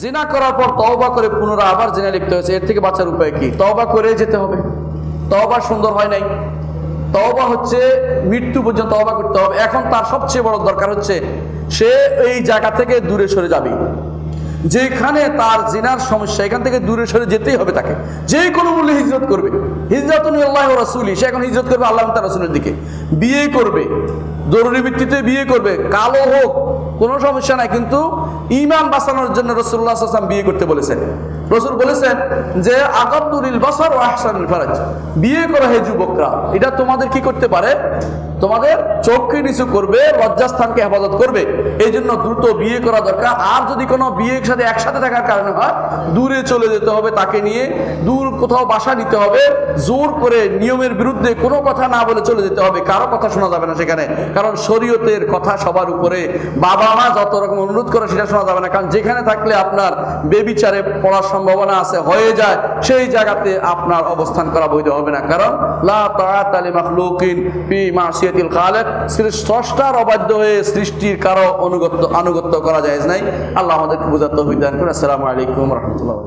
জিনা করার পর তওবা করে পুনরায় আবার জিনা লিপ্ত হয়েছে। এর থেকে বাঁচার উপায় কি? তওবা করে যেতে হবে। তওবা সুন্দর হয় নাই। তওবা হচ্ছে মৃত্যু পর্যন্ত তওবা করতে হবে। এখন তার সবচেয়ে বড় দরকার হচ্ছে, সে এই জায়গা থেকে দূরে সরে যাবে। যেখানে তার জিনার সমস্যা, এখান থেকে দূরে সরে যেতেই হবে তাকে। যে কোনো মূল্যে হিজরত করবে। হিজরত আল্লাহ রাসুলি সে এখন হিজরত করবে আল্লাহ তার রাসুলের দিকে। বিয়ে করবে। জরুরি ভিত্তিতে বিয়ে করবে। কালো হোক, কোনো সমস্যা নাই, কিন্তু ইমান বাঁচানোর জন্য রসুল্লাহ আসলাম বিয়ে করতে বলেছেন। রসুল বলেছেন যে আগাবদুলিল বাসার ও আহসানুল ফারাজ। বিয়ে করা হে যুবকরা, এটা তোমাদের কি করতে পারে? তোমাদের চোখকে নিচু করবে, লজ্জাস্থানকে হেফাজত করবে। এই জন্য দ্রুত বিয়ে করা দরকার। আর যদি কোনো বিয়ের সাথে একসাথে থাকার কারণে হয়, দূরে চলে যেতে হবে তাকে নিয়ে, দূর কোথাও বাসা নিতে হবে, জোর করে নিয়মের বিরুদ্ধে কোনো কথা না বলে চলে যেতে হবে। কারও কথা শোনা যাবে না সেখানে। কারণ শরীয়তের কথা সবার উপরে। বাবা মা যত রকম অনুরোধ করে সেটা শোনা যাবে না। কারণ যেখানে থাকলে আপনার বেবিচারে পড়ার সম্ভাবনা আছে, হয়ে যায়, সেই জায়গাতে আপনার অবস্থান করা বৈধ হবে না। কারণ স্রষ্টার অবাধ্য হয়ে সৃষ্টির কারও অনুগত্য আনুগত্য করা যায় নাই। আল্লাহ আমাদেরকে বোঝাতে হইদান করে আসসালামু আলাইকুম রহমতুল্লাহ